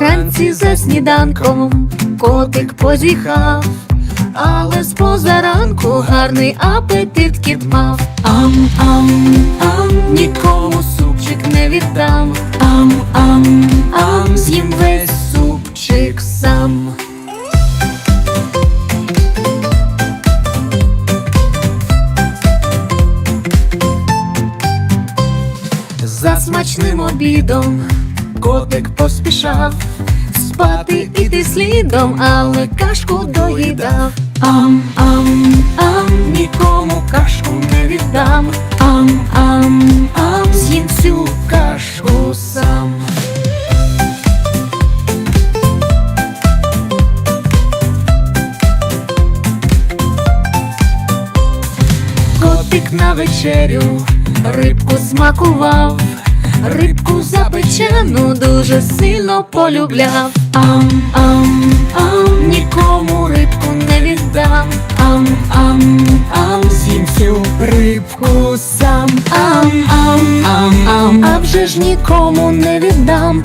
Вранці за сніданком котик позіхав, але з позаранку гарний апетит кіт мав. Ам, ам, ам, нікому супчик не віддам. Ам, ам, ам, з'їм весь супчик сам. За смачним обідом котик поспішав спати іти слідом, але кашку доїдав. Ам, ам, ам, нікому кашку не віддам. Ам, ам, ам, з'їм всю кашку сам. Котик на вечерю рибку смакував, рибку наречену дуже сильно полюбляв. Ам, ам, ам, нікому рибку не віддам. Ам, ам, ам, з'їм цю рибку сам. Ам, ам, ам, ам, а вже ж нікому не віддам.